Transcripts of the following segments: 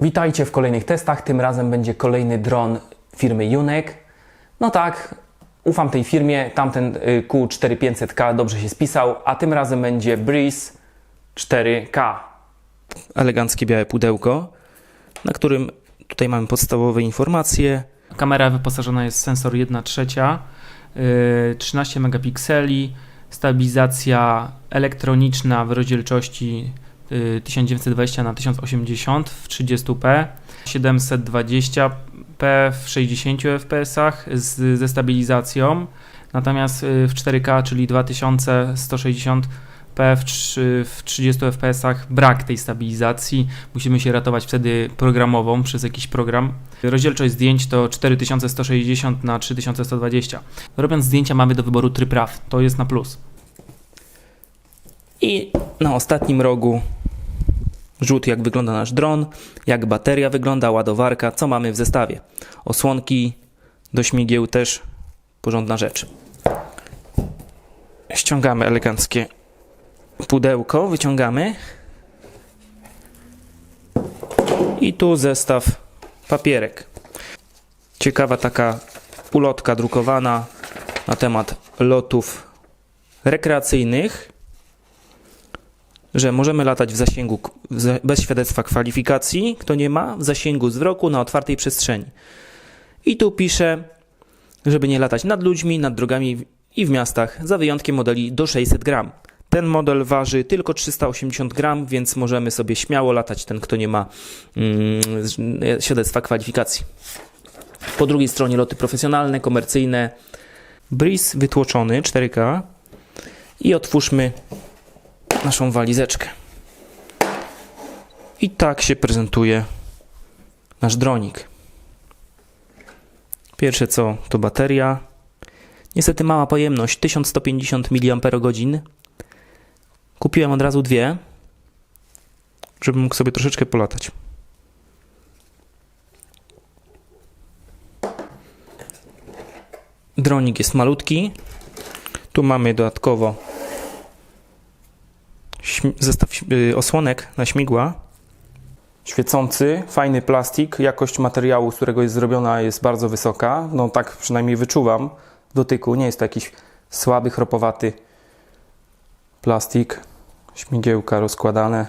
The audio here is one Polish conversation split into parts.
Witajcie w kolejnych testach. Tym razem będzie kolejny dron firmy Junek. No tak, ufam tej firmie. Tamten y, Q4500K dobrze się spisał, a tym razem będzie Breeze 4K. eleganckie białe pudełko, na którym tutaj mamy podstawowe informacje. Kamera wyposażona jest w sensor 1 trzecia, yy, 13 megapikseli, stabilizacja elektroniczna w rozdzielczości 1920 na 1080 w 30p, 720p w 60 fps z, ze stabilizacją, natomiast yy, w 4K, czyli 2160 p w, trzy- w 30 fps brak tej stabilizacji. Musimy się ratować wtedy programową przez jakiś program. Rozdzielczość zdjęć to 4160 na 3120. Robiąc zdjęcia mamy do wyboru tryb RAW. To jest na plus. I na ostatnim rogu rzut, jak wygląda nasz dron, jak bateria wygląda, ładowarka, co mamy w zestawie. Osłonki do śmigieł też porządna rzecz. Ściągamy eleganckie pudełko, wyciągamy. I tu zestaw papierek. Ciekawa taka ulotka drukowana na temat lotów rekreacyjnych że możemy latać w zasięgu bez świadectwa kwalifikacji, kto nie ma, w zasięgu zwroku na otwartej przestrzeni. I tu pisze, żeby nie latać nad ludźmi, nad drogami i w miastach, za wyjątkiem modeli do 600 gram. Ten model waży tylko 380 gram, więc możemy sobie śmiało latać ten, kto nie ma mm, z- świadectwa kwalifikacji. Po drugiej stronie loty profesjonalne, komercyjne. Breeze wytłoczony 4K. I otwórzmy naszą walizeczkę. I tak się prezentuje nasz dronik. Pierwsze co to bateria. Niestety mała pojemność 1150 mAh. Kupiłem od razu dwie, żebym mógł sobie troszeczkę polatać. Dronik jest malutki. Tu mamy dodatkowo zestaw y, osłonek na śmigła. Świecący, fajny plastik. Jakość materiału, z którego jest zrobiona, jest bardzo wysoka. No tak przynajmniej wyczuwam w dotyku. Nie jest to jakiś słaby, chropowaty plastik. Śmigiełka rozkładane.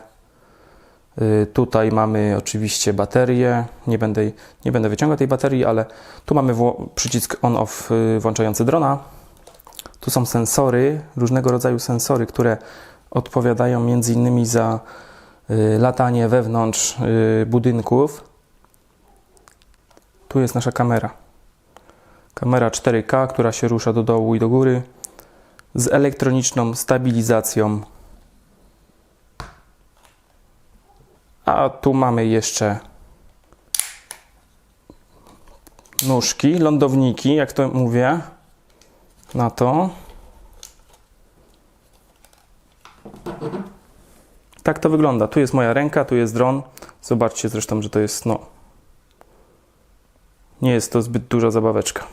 Y, Tutaj mamy oczywiście baterię. Nie będę, nie będę wyciągał tej baterii, ale tu mamy przycisk on-off y, włączający drona. Tu są sensory, różnego rodzaju sensory, które odpowiadają innymi za y, latanie wewnątrz y, budynków. Tu jest nasza kamera. Kamera 4K, która się rusza do dołu i do góry z elektroniczną stabilizacją. A tu mamy jeszcze nóżki, lądowniki, jak to mówię, na to. Tak to wygląda. Tu jest moja ręka, tu jest dron. Zobaczcie zresztą, że to jest, no. Nie jest to zbyt duża zabaweczka.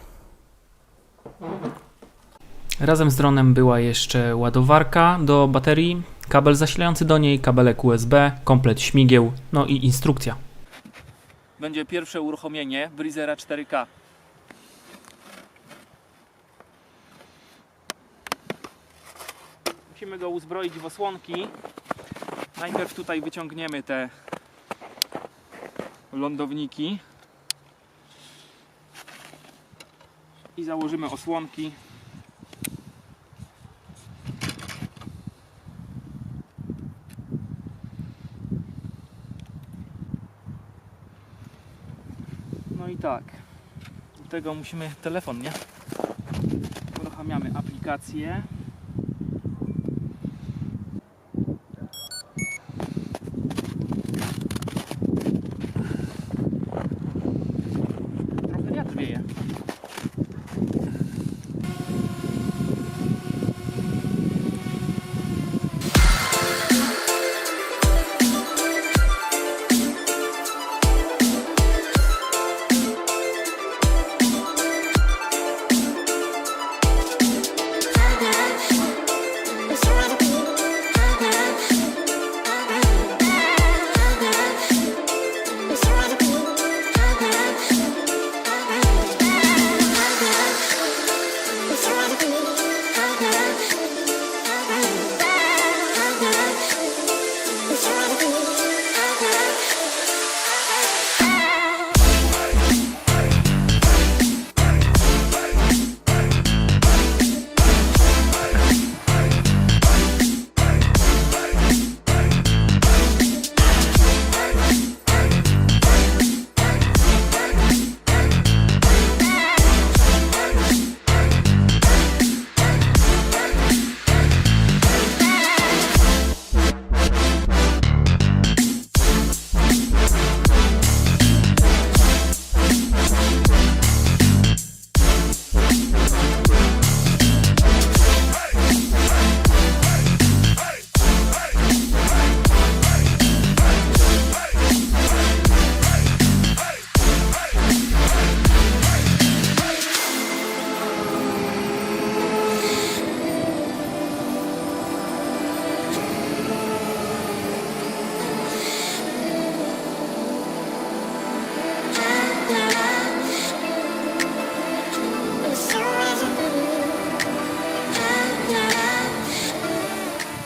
Razem z dronem była jeszcze ładowarka do baterii, kabel zasilający do niej, kabelek USB, komplet śmigieł, no i instrukcja. Będzie pierwsze uruchomienie Breezera 4K. Musimy go uzbroić w osłonki. Najpierw tutaj wyciągniemy te lądowniki i założymy osłonki. No i tak. Do tego musimy telefon, nie? Uruchamiamy aplikację.